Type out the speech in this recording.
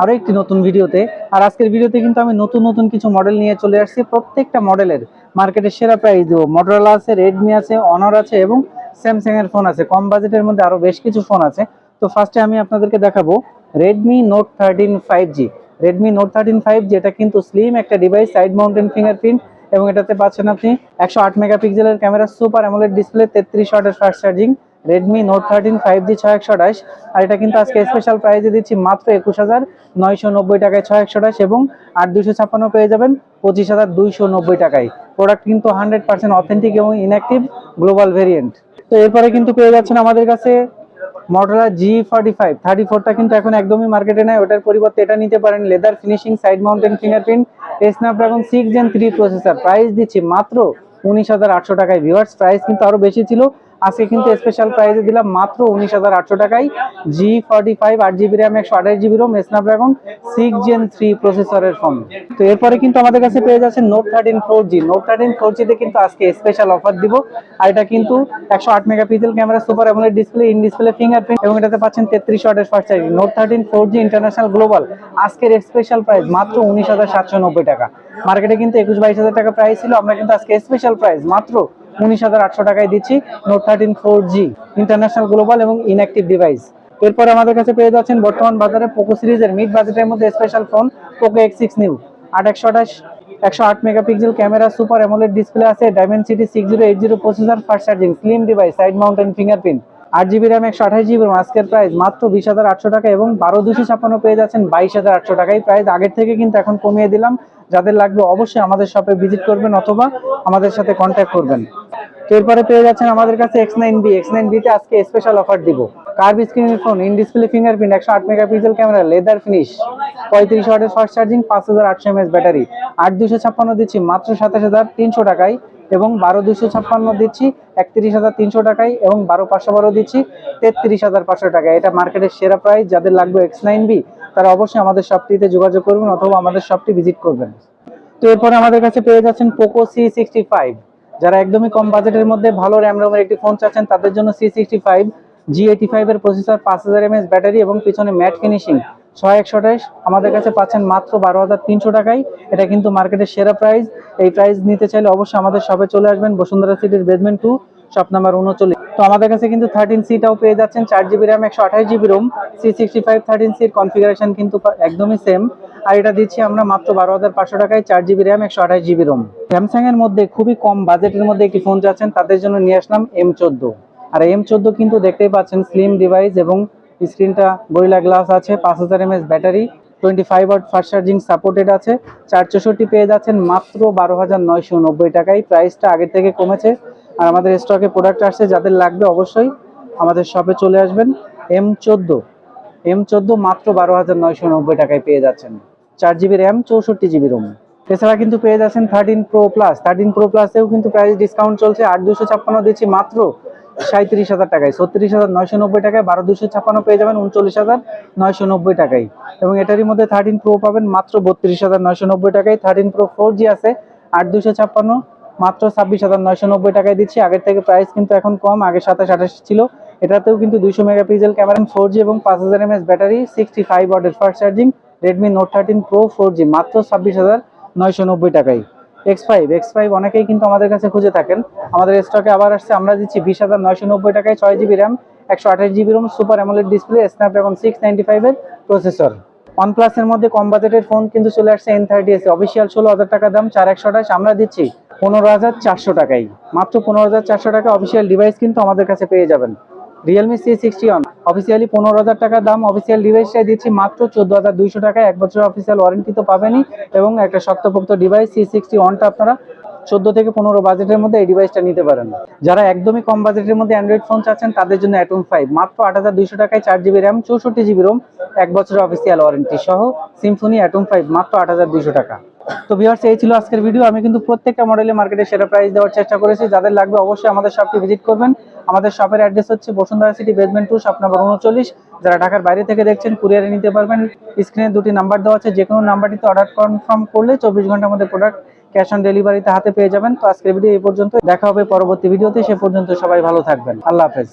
আরও একটি নতুন ভিডিওতে। আর আজকের ভিডিওতে কিন্তু আমি নতুন নতুন কিছু মডেল নিয়ে চলে আসছি। প্রত্যেকটা মডেলের মার্কেটের সেরা প্রাইস দেবো। মটোরোলা আছে রেডমি আছে অনার আছে এবং স্যামসাং এর ফোন আছে। কম বাজেটের মধ্যে আরও বেশ কিছু ফোন আছে। তো ফার্স্টে আমি আপনাদেরকে দেখাবো Redmi Note thirteen five G Redmi Note thirteen five G এটা কিন্তু স্লিম একটা ডিভাইস সাইড মাউন্টেন ফিঙ্গারপ্রিন্ট এবং এটাতে পাচ্ছেন আপনি একশো আট মেগাপিক্সেলের ক্যামেরা সুপার অ্যামোলেড ডিসপ্লে তেত্রিশ ওয়াটের fast charging Redmi Note thirteen five G ছয় একশো আঠাশ। আর এটা কিন্তু আজকে স্পেশাল প্রাইসে দিচ্ছি মাত্র একুশ হাজার নয়শো নব্বই টাকায় ছয় একশো আঠাশ এবং আট দুশো ছাপ্পান্ন পেয়ে যাবেন পঁচিশ হাজার দুইশো নব্বই টাকায়। প্রোডাক্ট কিন্তু হান্ড্রেড পার্সেন্ট অথেন্টিক এবং ইনঅ্যাক্টিভ গ্লোবাল ভেরিয়েন্ট তো এরপরে কিন্তু পেয়ে যাচ্ছেন আমাদের কাছে মডেলা জি ফর্টি ফাইভ থার্টি ফোরটা কিন্তু এখন একদমই মার্কেটে নেয় ওটার পরিবর্তে এটা নিতে পারেন leather finishing side mounted fingerprint Snapdragon six gen three processor price দিচ্ছি মাত্র উনিশ হাজার আটশো টাকায়। ভিউয়ার্স প্রাইস কিন্তু আরও বেশি ছিল আজকে কিন্তু স্পেশাল প্রাইসে দিলাম মাত্র উনিশ হাজার আটশো টাকায় জি ফর্টি ফাইভ আট জিবি র্যাম একশো আঠাশ GB ROM Snapdragon six gen three প্রসেসরের ফোন তো এরপরে কিন্তু আমাদের কাছে পেয়ে যাচ্ছে Note thirteen four G Note thirteen four জিতে কিন্তু আজকে স্পেশাল অফার দিব। আর এটা কিন্তু একশো আট megapixel camera super AMOLED display in display fingerprint এবং এটাতে পাচ্ছেন তেত্রিশ ওয়াটের fast charging Note thirteen four G international global আজকের স্পেশাল প্রাইস মাত্র উনিশ হাজার সাতশো নব্বই টাকা। মার্কেটে কিন্তু একুশ বাইশ হাজার টাকা প্রাইস ছিল। আমরা কিন্তু আজকে স্পেশাল প্রাইস মাত্র উনিশ হাজার আটশো টাকায় দিচ্ছি Note thirteen four G international global এবং ইনঅ্যাক্টিভ ডিভাইস এরপর আমাদের কাছে পেয়ে যাচ্ছেন বর্তমান বাজারে পোকো সিরিজের মিড বাজেটের মধ্যে special phone Poco X six new আট একশো আঠাশ, একশো আট megapixel camera super AMOLED display আছে Dimensity six zero eight zero processor fast charging slim device side mounted fingerprint আট জিবি র্যাম একশো আঠাশ জিবি আজকের প্রাইস মাত্র বিশ হাজার আটশো টাকা এবং বারো দুশো ছাপ্পান্ন পেয়ে যাচ্ছেন বাইশ হাজার আটশো টাকায়। প্রাইস আগের থেকে কিন্তু এখন কমিয়ে দিলাম। যাদের লাগবে অবশ্যই আমাদের শপে ভিজিট করবেন অথবা আমাদের সাথে কন্ট্যাক্ট করবেন। তো এরপরে পেয়ে যাচ্ছেন আমাদের কাছে X nine B X nine বিতে আজকে স্পেশাল অফার দিব। কার্ভ স্ক্রিনের ফোন ইন ডিসপ্লে ফিঙ্গারপ্রিন্ট একশো আট মেগাপিক্সেল ক্যামেরা লেদার ফিনিশ পঁয়ত্রিশ ওয়াটের ফাস্ট চার্জিং পাঁচ হাজার আটশো এমএস ব্যাটারি আট দুশো ছাপ্পান্ন দিচ্ছি মাত্র সাতাশ হাজার তিনশো টাকায় এবং বারো দুশো ছাপ্পান্ন দিচ্ছি একত্রিশ হাজার তিনশো টাকায় এবং বারো পাঁচশো বারো দিচ্ছি তেত্রিশ হাজার পাঁচশো টাকায়। এটা মার্কেটের সেরা প্রাইস যাদের লাগবে এক্স নাইন বি তারা অবশ্যই আমাদের শপটিতে যোগাযোগ করবেন অথবা আমাদের শপটি ভিজিট করবেন। তো এরপরে আমাদের কাছে পেয়ে যাচ্ছেন পোকো সি সিক্সটি ফাইভ যারা একদমই কম বাজেটের মধ্যে ভালো র্যাম রোমের একটি ফোন চাচ্ছেন, তাদের জন্য C sixty five G eighty five এর প্রসেসর পাঁচ হাজার এমএস ব্যাটারি এবং পিছনে ম্যাট ফিনিশিং ছয় একশো আঠাশ, আমাদের কাছে পাচ্ছেন মাত্র বারো হাজার তিনশো টাকায়। এটা কিন্তু মার্কেটের সেরা প্রাইস এই প্রাইস নিতে চাইলে অবশ্যই আমাদের শপে চলে আসবেন, বসুন্ধরা সিটির বেজমেন্ট টু শপ নাম্বার উনচল্লিশ। তো আমাদের কাছে কিন্তু থার্টিন সিটাও পেয়ে যাচ্ছেন, চার জিবি র্যাম একশো আঠাশ GB ROM C sixty five thirteen সির কনফিগারেশন কিন্তু একদমই সেম আর এটা দিচ্ছি আমরা মাত্র বারো হাজার পাঁচশো টাকায় চার জিবি র্যাম একশো আঠাশ জিবি রোম স্যামসাং এর মধ্যে খুবই কম বাজেটের মধ্যে একটি ফোন চাচ্ছেন, তাদের জন্য নিয়ে আসলাম এম চোদ্দ। আর এম চোদ্দ কিন্তু দেখতেই পাচ্ছেন স্লিম ডিভাইস এবং স্ক্রিনটা গরিলা গ্লাস আছে, পাঁচ হাজার MS battery twenty five watt fast charging supported আছে, চার চৌষট্টি পেয়ে যাচ্ছেন মাত্র বারো হাজার নয়শো নব্বই টাকায়। প্রাইসটা আগের থেকে কমেছে আর আমাদের স্টকে প্রোডাক্ট আসছে, যাদের লাগবে অবশ্যই আমাদের শপে চলে আসবেন। এম চোদ্দ। এম চোদ্দ মাত্র বারো হাজার নয়শো নব্বই টাকায় পেয়ে যাচ্ছেন। চার জিবি র্যাম চৌষট্টি জিবি রোম এছাড়া কিন্তু পেয়ে যাচ্ছেন thirteen pro plus thirteen pro প্লাসেও কিন্তু প্রাইস ডিসকাউন্ট চলছে আট দুশো ছাপ্পান্ন দিচ্ছি মাত্র সাঁত্রিশ হাজার টাকায়। ছত্রিশ হাজার নয়শো নব্বই টাকায় বারো দুশো ছাপ্পান্ন পেয়ে যাবেন উনচল্লিশ হাজার নয়শো নব্বই টাকায়। এবং এটারই মধ্যে থার্টিন প্রো পাবেন মাত্র বত্রিশ হাজার নয়শো নব্বই টাকায়। থার্টিন প্রো ফোর জি আছে, আট দুশো ছাপ্পান্ন। মাত্র ছাব্বিশ হাজার নয়শো নব্বই টাকায় দিচ্ছি। আগের থেকে প্রাইস কিন্তু এখন কম, আগে সাতাশ আঠাশ ছিল। এটাতেও কিন্তু দুইশো মেগাপিক্সেল ক্যামেরা ফোর জি এবং পাঁচ হাজার এমএস ব্যাটারি সিক্সটি ফাইভ ওয়াটের fast charging Redmi Note thirteen pro four G মাত্র ছাব্বিশ হাজার নয়শো নব্বই টাকায়। এক্স ফাইভ এক্স ফাইভ অনেকেই কিন্তু আমাদের কাছে খুঁজে থাকেন। আমাদের স্টকে আবার আসছে, আমরা দিচ্ছি বিশ হাজার নয়শো নব্বই টাকায় ছয় জিবি র্যাম একশো আঠাশ GB ROM super AMOLED display Snapdragon six ninety ফাইভের প্রসেসর এর মধ্যে কম বাজেটের ফোন কিন্তু চলে আসছে এন থার্টি এসে অফিসিয়াল ষোলো হাজার টাকা দাম, চার একশো আঠাশ, আমরা দিচ্ছি পনেরো হাজার চারশো টাকাই। মাত্র পনেরো হাজার চারশো টাকা অফিসিয়াল ডিভাইস কিন্তু আমাদের কাছে পেয়ে যাবেন। Realme C sixty one officially পনেরো হাজার টাকা দাম অফিসিয়াল ডিভাইসটাই দিচ্ছি, মাত্র চোদ্দ হাজার দুইশো টাকায় এক বছর অফিসিয়াল ওয়ারেন্টি তো পাবেনই এবং একটা শক্তপোক্ত ডিভাইস সি সিক্সটি ওয়ানটা আপনারা চোদ্দ থেকে পনেরো বাজেটের মধ্যে এই ডিভাইসটা নিতে পারেন। যারা একদমই কম বাজেটের মধ্যে অ্যান্ড্রয়েড ফোন চাচ্ছেন, তাদের জন্য অ্যাটম ফাইভ মাত্র আট হাজার দুইশো টাকায় চার জিবি র্যাম চৌষট্টি জিবি রোম এক বছরের অফিসিয়াল ওয়ারেন্টি সহ সিম্ফনি অ্যাটম ফাইভ মাত্র আট হাজার দুইশো টাকা। তো ভিউয়ার্স এই ছিল আজকের ভিডিও আমি কিন্তু প্রত্যেকটা মডেলে মার্কেটে সেরা প্রাইস দেওয়ার চেষ্টা করেছি। যাদের লাগবে অবশ্যই আমাদের শপটি ভিজিট করবেন। আমাদের শপের অ্যাড্রেস হচ্ছে Bashundhara city basement two shop number উনচল্লিশ। যারা ঢাকার বাইরে থেকে দেখছেন কুরিয়ারে নিতে পারবেন। স্ক্রিনে দুটি নাম্বার দেওয়া আছে। যে কোনো নাম্বারটিতে অর্ডার কনফার্ম করলে চব্বিশ ঘণ্টার মধ্যে প্রোডাক্ট ক্যাশ অন ডেলিভারিতে হাতে পেয়ে যাবেন। তো আজকের ভিডিও এই পর্যন্ত দেখা হবে পরবর্তী ভিডিওতে সে পর্যন্ত সবাই ভালো থাকবেন। আল্লাহ হাফেজ।